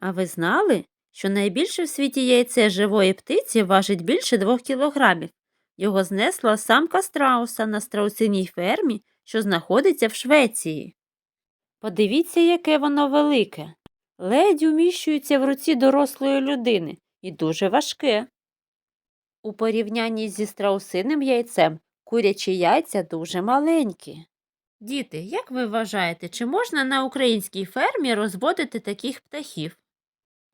А ви знали, що найбільше в світі яйце живої птиці важить більше двох кілограмів? Його знесла самка страуса на страусиній фермі, що знаходиться в Швеції. Подивіться, яке воно велике. Ледь уміщується в руці дорослої людини і дуже важке. У порівнянні зі страусиним яйцем курячі яйця дуже маленькі. Діти, як ви вважаєте, чи можна на українській фермі розводити таких птахів?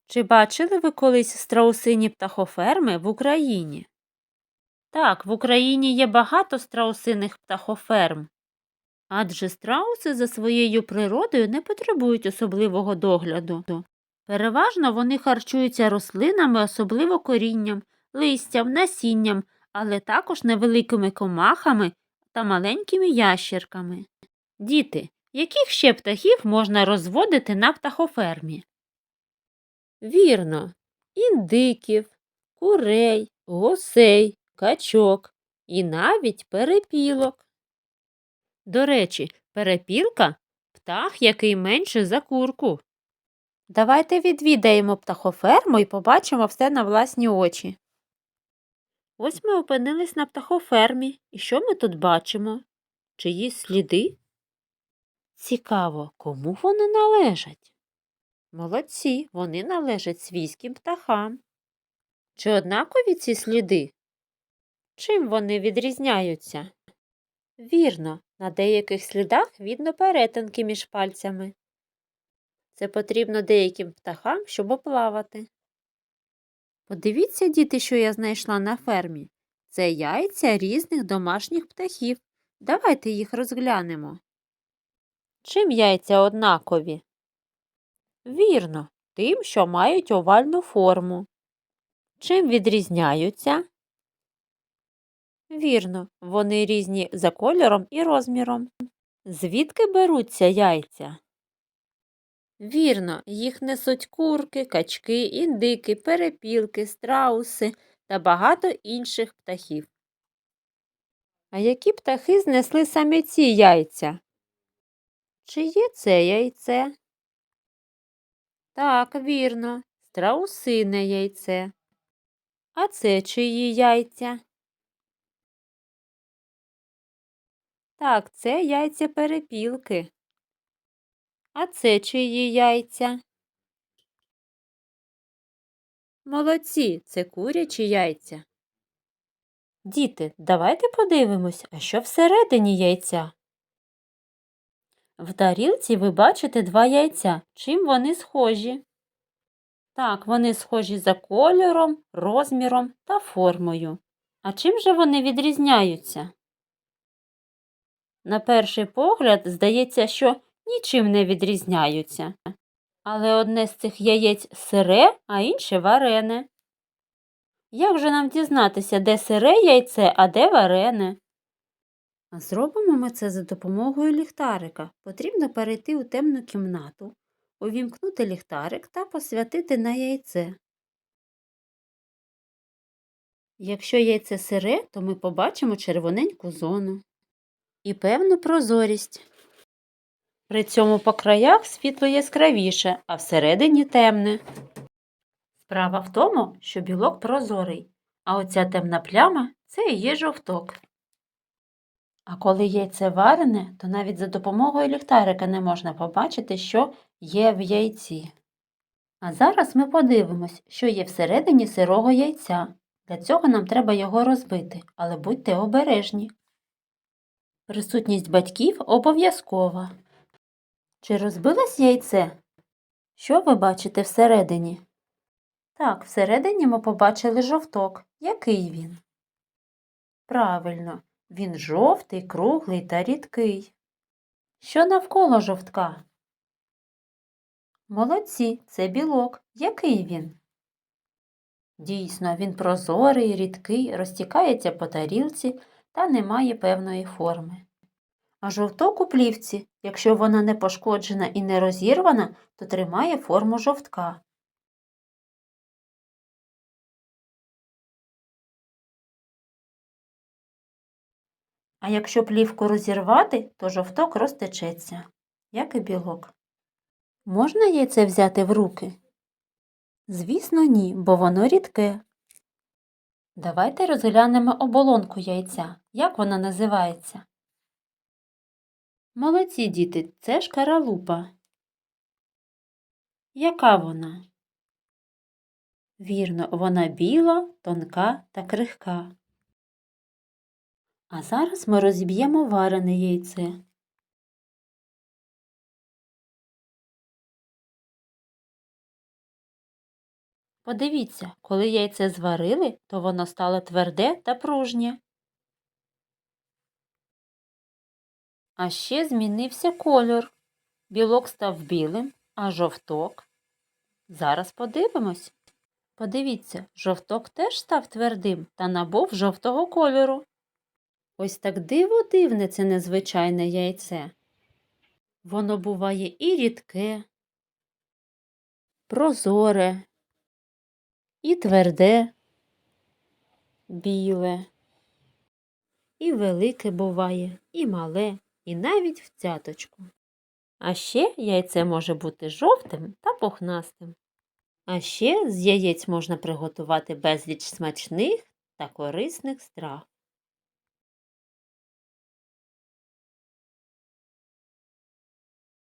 Чи бачили ви колись страусині птахоферми в Україні? Так, в Україні є багато страусиних птахоферм. Адже страуси за своєю природою не потребують особливого догляду. Переважно вони харчуються рослинами, особливо корінням, листям, насінням, але також невеликими комахами та маленькими ящерками. Діти, яких ще птахів можна розводити на птахофермі? Вірно, індиків, курей, гусей, качок і навіть перепілок. До речі, перепілка птах, який менше за курку. Давайте відвідаємо птахоферму і побачимо все на власні очі. Ось ми опинились на птахофермі. І що ми тут бачимо? Чиїсь сліди? Цікаво, кому вони належать? Молодці, вони належать свійським птахам. Чи однакові ці сліди? Чим вони відрізняються? Вірно, на деяких слідах видно перетинки між пальцями. Це потрібно деяким птахам, щоб оплавати. Подивіться, діти, що я знайшла на фермі. Це яйця різних домашніх птахів. Давайте їх розглянемо. Чим яйця однакові? Вірно, тим, що мають овальну форму. Чим відрізняються? Вірно, вони різні за кольором і розміром. Звідки беруться яйця? Вірно, їх несуть курки, качки, індики, перепілки, страуси та багато інших птахів. А які птахи знесли саме ці яйця? Чи є це яйце? Так, вірно, страусине яйце. А це чиї яйця? Так, це яйця перепілки. А це чиї яйця? Молодці, це курячі яйця. Діти, давайте подивимось, а що всередині яйця? В тарілці ви бачите два яйця. Чим вони схожі? Так, вони схожі за кольором, розміром та формою. А чим же вони відрізняються? На перший погляд здається, що нічим не відрізняються. Але одне з цих яєць сире, а інше варене. Як же нам дізнатися, де сире яйце, а де варене? Зробимо ми це за допомогою ліхтарика. Потрібно перейти у темну кімнату, увімкнути ліхтарик та посвятити на яйце. Якщо яйце сире, то ми побачимо червоненьку зону і певну прозорість. При цьому по краях світло яскравіше, а всередині темне. Справа в тому, що білок прозорий, а оця темна пляма це є жовток. А коли яйце варене, то навіть за допомогою ліхтарика не можна побачити, що є в яйці. А зараз ми подивимось, що є всередині сирого яйця. Для цього нам треба його розбити, але будьте обережні. Присутність батьків обов'язкова. Чи розбилось яйце? Що ви бачите всередині? Так, всередині ми побачили жовток. Який він? Правильно, він жовтий, круглий та рідкий. Що навколо жовтка? Молодці, це білок. Який він? Дійсно, він прозорий, рідкий, розтікається по тарілці та не має певної форми. А жовток у плівці, якщо вона не пошкоджена і не розірвана, то тримає форму жовтка. А якщо плівку розірвати, то жовток розтечеться, як і білок. Можна яйце взяти в руки? Звісно, ні, бо воно рідке. Давайте розглянемо оболонку яйця. Як вона називається? Молодці діти, це ж каралупа. Яка вона? Вірно, вона біла, тонка та крихка. А зараз ми розіб'ємо варене яйце. Подивіться, коли яйце зварили, то воно стало тверде та пружнє. А ще змінився кольор. Білок став білим, а жовток. Зараз подивимось. Подивіться, жовток теж став твердим та набув жовтого кольору. Ось так диво дивне це незвичайне яйце. Воно буває і рідке, прозоре, і тверде, біле, і велике буває, і мале, і навіть в цяточку. А ще яйце може бути жовтим та пухнастим. А ще з яєць можна приготувати безліч смачних та корисних страв.